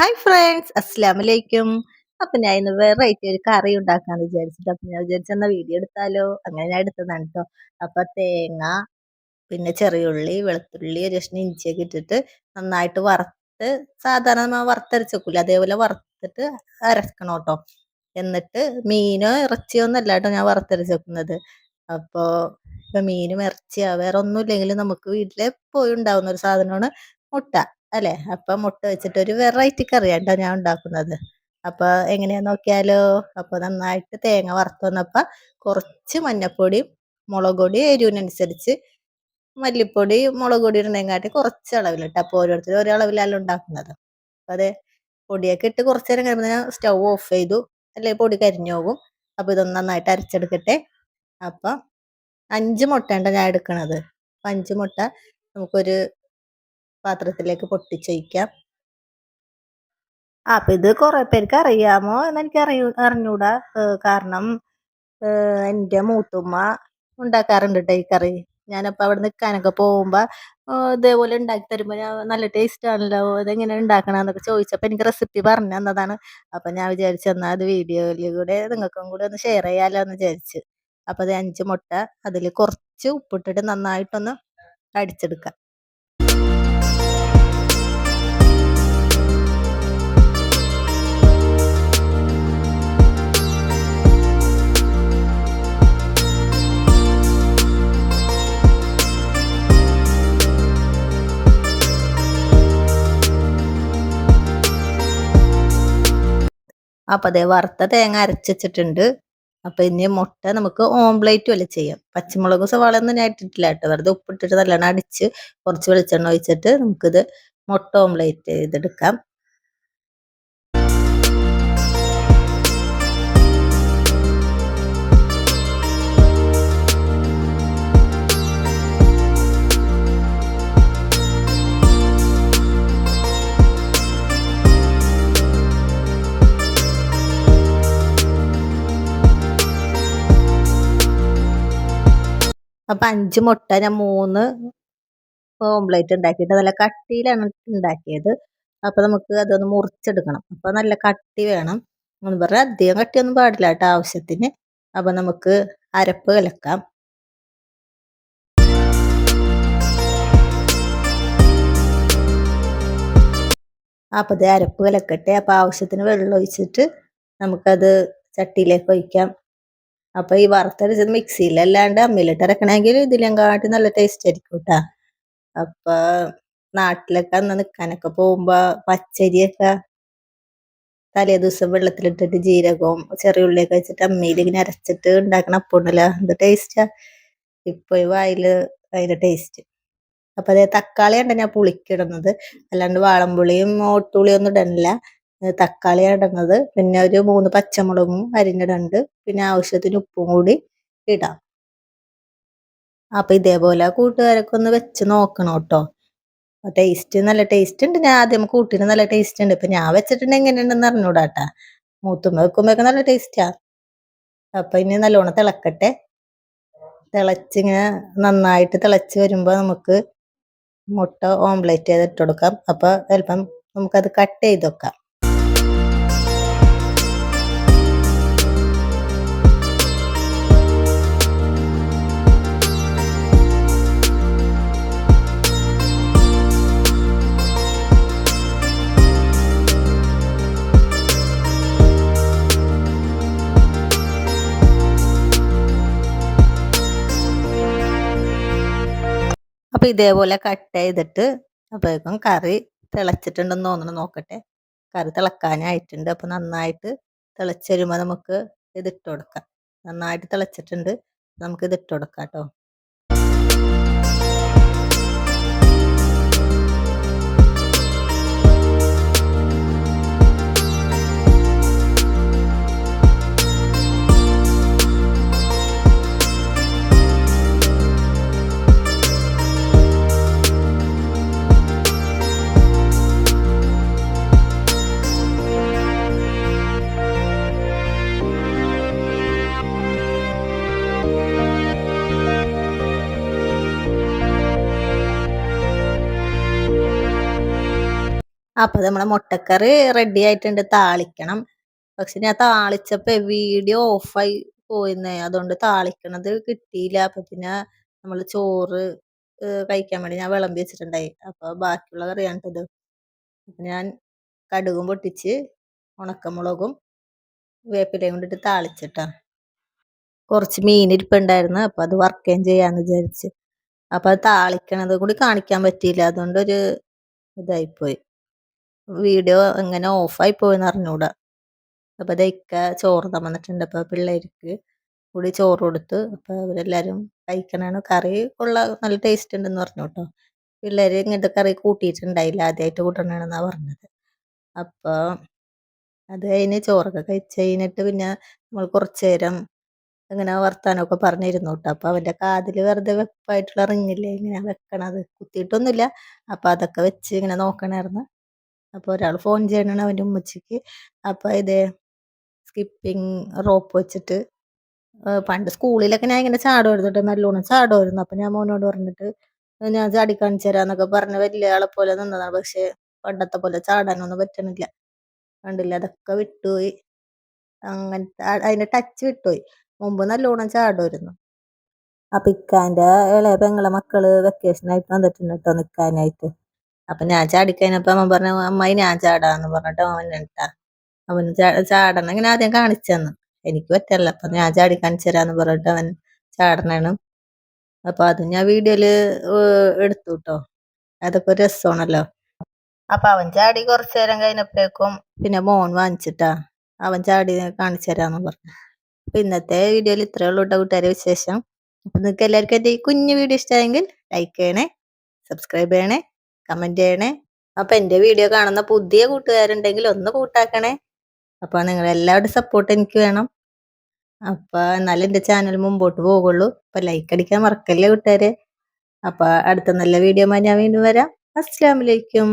Hi friends അസ്സാം വലൈക്കും അപ്പൊ ഞാൻ ഇന്ന് വെറൈറ്റി ഒരു കറി ഉണ്ടാക്കാന്ന് വിചാരിച്ചിട്ട് അപ്പൊ ഞാൻ വിചാരിച്ചെന്ന വീഡിയോ എടുത്താലോ? അങ്ങനെ ഞാൻ എടുത്തതാണ് കേട്ടോ അപ്പൊ തേങ്ങ പിന്നെ ചെറിയുള്ളി വെളുത്തുള്ളി ഒരു കഷ്ണം ഇഞ്ചിയൊക്കെ ഇട്ടിട്ട് നന്നായിട്ട് വറുത്ത് സാധാരണ നമ്മൾ വറുത്തരച്ച് വെക്കില്ല അതേപോലെ വറുത്തിട്ട് അരക്കണം കേട്ടോ എന്നിട്ട് മീനോ ഇറച്ചിയോ ഒന്നല്ല കേട്ടോ ഞാൻ വറുത്തരച്ച് വെക്കുന്നത്. അപ്പോ ഇപ്പൊ മീനും ഇറച്ചിയാ വേറെ ഒന്നും ഇല്ലെങ്കിലും നമുക്ക് വീട്ടിലെ പോയി ഉണ്ടാവുന്ന ഒരു സാധനമാണ് മുട്ട. അല്ലേ? അപ്പൊ മുട്ട വെച്ചിട്ട് ഒരു വെറൈറ്റി കറിയാട്ടോ ഞാൻ ഉണ്ടാക്കുന്നത്. അപ്പൊ എങ്ങനെയാ നോക്കിയാലോ? അപ്പൊ നന്നായിട്ട് തേങ്ങ വറുത്ത് വന്നപ്പോ കുറച്ച് മഞ്ഞപ്പൊടിയും മുളക് പൊടി എരിവിനനുസരിച്ച് മല്ലിപ്പൊടി മുളക് പൊടി ഇടുന്നതിനെക്കാട്ടി കുറച്ച് അളവിലിട്ട് അപ്പൊ ഓരോരുത്തരും ഓരോ അളവിലല്ല ഉണ്ടാക്കുന്നത്. അപ്പൊ അതെ പൊടിയൊക്കെ ഇട്ട് കുറച്ച് നേരം കഴിയുമ്പോൾ ഞാൻ സ്റ്റൗ ഓഫ് ചെയ്തു. അല്ലെ പൊടി കരിഞ്ഞു പോകും. അപ്പൊ ഇതൊന്ന് നന്നായിട്ട് അരച്ചെടുക്കട്ടെ. അപ്പൊ അഞ്ച് മുട്ടയുണ്ട് ഞാൻ എടുക്കണത്. അഞ്ച് മുട്ട നമുക്കൊരു പാത്രത്തിലേക്ക് പൊട്ടിച്ചൊഴിക്കാം. അപ്പൊ ഇത് കുറെ പേർക്ക് അറിയാമോ എന്ന് എനിക്ക് അറിയൂ അറിഞ്ഞൂടാ കാരണം എന്റെ മൂത്തുമ്മ ഉണ്ടാക്കാറുണ്ട് കേട്ടോ ഈ കറി. ഞാനപ്പോൾ അവിടെ നിൽക്കാനൊക്കെ പോകുമ്പോൾ ഇതേപോലെ ഉണ്ടാക്കി തരുമ്പോൾ ഞാൻ നല്ല ടേസ്റ്റ് ആണല്ലോ ഇതെങ്ങനെ ഉണ്ടാക്കണമെന്നൊക്കെ ചോദിച്ചപ്പോൾ എനിക്ക് റെസിപ്പി പറഞ്ഞു തന്നതാണ്. അപ്പം ഞാൻ വിചാരിച്ചു എന്നാൽ അത് വീഡിയോയിൽ കൂടെ നിങ്ങൾക്കും കൂടെ ഒന്ന് ഷെയർ ചെയ്യാമല്ലോ എന്ന് വിചാരിച്ച്. അപ്പോൾ അത് അഞ്ച് മുട്ട അതിൽ കുറച്ച് ഉപ്പിട്ടിട്ട് നന്നായിട്ടൊന്ന് അടിച്ചെടുക്കാം. അപ്പം അതേ വറുത്ത തേങ്ങ അരച്ചിട്ടുണ്ട് അപ്പം ഇനി മുട്ട നമുക്ക് ഓംപ്ലേറ്റ് വല്ല ചെയ്യാം. പച്ചമുളക് സവാള ഒന്നും ഞാൻ ഇട്ടിട്ടില്ല കേട്ടോ. വെറുതെ ഉപ്പിട്ടിട്ട് നല്ലോണം അടിച്ച് കുറച്ച് വെളിച്ചെണ്ണ ഒഴിച്ചിട്ട് നമുക്കിത് മുട്ട ഓംപ്ലേറ്റ് ചെയ്തെടുക്കാം. അപ്പം അഞ്ച് മുട്ട ഞാൻ മൂന്ന് ഓംപ്ലേറ്റ് ഉണ്ടാക്കിയിട്ട് നല്ല കട്ടിയിലാണ് ഉണ്ടാക്കിയത്. അപ്പോൾ നമുക്ക് അതൊന്ന് മുറിച്ചെടുക്കണം. അപ്പോൾ നല്ല കട്ടി വേണം. എന്ന് പറഞ്ഞാൽ അധികം കട്ടിയൊന്നും പാടില്ല കേട്ടോ ആവശ്യത്തിന്. അപ്പോൾ നമുക്ക് അരപ്പ് കലക്കാം. അപ്പോൾ അത് അരപ്പ് കലക്കട്ടെ. അപ്പോൾ ആവശ്യത്തിന് വെള്ളം ഒഴിച്ചിട്ട് നമുക്കത് ചട്ടിയിലേക്ക് ഒഴിക്കാം. അപ്പൊ ഈ വറുത്തരച്ചത് മിക്സിയിലല്ലാണ്ട് ഇറക്കണമെങ്കിൽ അരക്കണമെങ്കിൽ ഇതിലെങ്കാട്ടി നല്ല ടേസ്റ്റ് ആയിരിക്കും കേട്ടാ അപ്പൊ നാട്ടിലൊക്കെ അന്ന് നിൽക്കാനൊക്കെ പോകുമ്പോ പച്ചരിയൊക്കെ തലേ ദിവസം വെള്ളത്തിലിട്ടിട്ട് ജീരകവും ചെറിയ ഉള്ളിയൊക്കെ വെച്ചിട്ട് അമ്മയിൽ ഇങ്ങനെ അരച്ചിട്ട് ഉണ്ടാക്കണ അപ്പുണ്ടല്ലോ എന്ത് ടേസ്റ്റാ ഇപ്പൊ ഈ വായിൽ അതിന്റെ ടേസ്റ്റ് അപ്പൊ അതേ തക്കാളി ഉണ്ട് ഞാൻ പുളിക്കിടുന്നത്. അല്ലാണ്ട് വാളംപുളിയും ഓട്ടുപുളിയൊന്നും ഇടണില്ല. തക്കാളി ഇടുന്നത് പിന്നെ ഒരു മൂന്ന് പച്ചമുളകും അരിഞ്ഞിടുന്നുണ്ട് പിന്നെ ആവശ്യത്തിന് ഉപ്പും കൂടി ഇടാം. അപ്പൊ ഇതേപോലെ കൂട്ടുകാരൊക്കെ ഒന്ന് വെച്ച് നോക്കണം കേട്ടോ. ടേസ്റ്റ് നല്ല ടേസ്റ്റ് ഉണ്ട്. ഞാൻ ആദ്യം കൂട്ടിന് നല്ല ടേസ്റ്റ് ഉണ്ട്. ഇപ്പൊ ഞാൻ വെച്ചിട്ടുണ്ട് എങ്ങനെയുണ്ടെന്ന് അറിഞ്ഞൂടാട്ടാ മൂത്തുമ്മ വെക്കുമ്പോഴൊക്കെ നല്ല ടേസ്റ്റാ അപ്പൊ ഇനി നല്ലോണം തിളക്കട്ടെ. തിളച്ചിങ്ങനെ നന്നായിട്ട് തിളച്ച് വരുമ്പോ നമുക്ക് മുട്ട ഓംലെറ്റ് ചെയ്ത് ഇട്ട് കൊടുക്കാം. അപ്പൊ ചിലപ്പം നമുക്കത് കട്ട് ചെയ്ത് വെക്കാം. അപ്പൊ ഇതേപോലെ കട്ട് ചെയ്തിട്ട് അപ്പോഴേക്കും കറി തിളച്ചിട്ടുണ്ടെന്ന് തോന്നണം. നോക്കട്ടെ. കറി തിളക്കാനായിട്ടുണ്ട്. അപ്പൊ നന്നായിട്ട് തിളച്ച് വരുമ്പോൾ നമുക്ക് ഇതിട്ട് കൊടുക്കാം. നന്നായിട്ട് തിളച്ചിട്ടുണ്ട്. നമുക്ക് ഇതിട്ട് കൊടുക്കാം കേട്ടോ. അപ്പൊ നമ്മളെ മുട്ടക്കറി റെഡി ആയിട്ടുണ്ട്. താളിക്കണം. പക്ഷെ ഞാൻ താളിച്ചപ്പോ വീഡിയോ ഓഫായി പോയിന്നേ. അതുകൊണ്ട് താളിക്കണത് കിട്ടിയില്ല. അപ്പൊ പിന്നെ നമ്മൾ ചോറ് കഴിക്കാൻ വേണ്ടി ഞാൻ വിളമ്പി വെച്ചിട്ടുണ്ടായി. അപ്പൊ ബാക്കിയുള്ള കറിയാണ് ഇത് അപ്പൊ ഞാൻ കടുകും പൊട്ടിച്ച് ഉണക്കമുളകും വേപ്പിലയും കൊണ്ടിട്ട് താളിച്ചിട്ടാ. കുറച്ച് മീൻ ഇരിപ്പുണ്ടായിരുന്നു. അപ്പൊ അത് വറുക്കുകയും ചെയ്യാന്ന് വിചാരിച്ച്. അപ്പൊ അത് താളിക്കണത് കൂടി കാണിക്കാൻ പറ്റിയില്ല. അതുകൊണ്ടൊരു ഇതായിപ്പോയി. വീഡിയോ എങ്ങനെ ഓഫായി പോയെന്ന് അറിഞ്ഞൂടാ. അപ്പൊ ദൈക്ക ചോറ് തന്നിട്ടുണ്ട്. അപ്പൊ പിള്ളേർക്ക് കൂടി ചോറ് കൊടുത്ത് അപ്പൊ അവരെല്ലാരും കഴിക്കണാണ്. കറി ഉള്ള നല്ല ടേസ്റ്റ് ഉണ്ടെന്ന് പറഞ്ഞു കേട്ടോ. പിള്ളേര് ഇങ്ങനത്തെ കറി കൂട്ടിയിട്ടുണ്ടായില്ല. ആദ്യമായിട്ട് കൂട്ടണമെന്നാണ് പറഞ്ഞത്. അപ്പോൾ അത് കഴിഞ്ഞ് ചോറൊക്കെ കഴിച്ച് കഴിഞ്ഞിട്ട് പിന്നെ നമ്മൾ കുറച്ച് നേരം ഇങ്ങനെ വർത്താനമൊക്കെ പറഞ്ഞിരുന്നു കേട്ടോ. അപ്പൊ അവന്റെ കാതിൽ വെറുതെ വെപ്പായിട്ടുള്ള റിങ്ങില്ലേ ഇങ്ങനെ വെക്കണത്. കുത്തിയിട്ടൊന്നുമില്ല. അപ്പൊ അതൊക്കെ വെച്ച് ഇങ്ങനെ നോക്കണായിരുന്നു. അപ്പൊ ഒരാൾ ഫോൺ ചെയ്യണം അവന്റെ ഉമ്മച്ചിക്ക്. അപ്പോൾ ഇതേ സ്കിപ്പിംഗ് റോപ്പ് വെച്ചിട്ട് പണ്ട് സ്കൂളിലൊക്കെ ഞാൻ ഇങ്ങനെ ചാടുമായിരുന്നു നല്ലോണം ചാടുമായിരുന്നു. അപ്പം ഞാൻ മോനോട് പറഞ്ഞിട്ട് ഞാൻ ചാടി കാണിച്ചു തരാന്നൊക്കെ പറഞ്ഞ് വലിയ ആളെ പോലെ നിന്നതാണ്. പക്ഷേ പണ്ടത്തെ പോലെ ചാടാനൊന്നും പറ്റണില്ല. കണ്ടില്ല? അതൊക്കെ വിട്ടുപോയി. അങ്ങനത്തെ അതിന്റെ ടച്ച് വിട്ടുപോയി. മുമ്പ് നല്ലോണം ചാടുമായിരുന്നു. അപ്പം ഇക്കാന്റെ ഇളയ പെങ്ങളെ മക്കൾ വെക്കേഷൻ ആയിട്ട് വന്നിട്ടുണ്ട് കേട്ടോ നിക്കാനായിട്ട്. അപ്പൊ ഞാൻ ചാടിക്കഴിഞ്ഞപ്പോ അമ്മ പറഞ്ഞു അമ്മായി ഞാൻ ചാടാന്ന് പറഞ്ഞിട്ട് അവൻ ഇട്ടാ അവൻ ചാടണം. ഇങ്ങനെ ആദ്യം കാണിച്ചെന്ന്. എനിക്ക് പറ്റല്ല. അപ്പൊ ഞാൻ ചാടി കാണിച്ചു തരാന്ന് പറഞ്ഞിട്ട് അവൻ ചാടണേണ്. അപ്പൊ അത് ഞാൻ വീഡിയോയിൽ എടുത്തു കേട്ടോ അതൊക്കെ ഒരു രസമാണല്ലോ. അപ്പൊ അവൻ ചാടി കുറച്ചു നേരം കഴിഞ്ഞപ്പോഴേക്കും പിന്നെ മോൻ വാങ്ങിച്ചിട്ടാ അവൻ ചാടി കാണിച്ചു തരാന്ന് പറഞ്ഞു. അപ്പൊ ഇന്നത്തെ വീഡിയോയിൽ ഇത്രേ ഉള്ളൂ കേട്ടോ കൂട്ടുകാരെ വിശേഷം. അപ്പൊ നിങ്ങൾക്ക് എല്ലാവർക്കും എന്റെ ഈ കുഞ്ഞു വീഡിയോ ഇഷ്ടമായെങ്കിൽ ലൈക്ക് ചെയ്യണേ സബ്സ്ക്രൈബ് ചെയ്യണേ കമന്റ് ചെയ്യണേ. അപ്പൊ എന്റെ വീഡിയോ കാണുന്ന പുതിയ കൂട്ടുകാരുണ്ടെങ്കിൽ ഒന്ന് കൂട്ടാക്കണേ. അപ്പോൾ നിങ്ങൾ എല്ലാവരുടെ സപ്പോർട്ട് എനിക്ക് വേണം. അപ്പോൾ എന്നാലും എന്റെ ചാനൽ മുമ്പോട്ട് പോകുള്ളൂ അപ്പൊ ലൈക്ക് അടിക്കാൻ മറക്കല്ലേ കൂട്ടുകാരെ. അപ്പോൾ അടുത്ത നല്ല വീഡിയോ ഞാൻ വീണ്ടും വരാം. അസ്സലാമലൈക്കും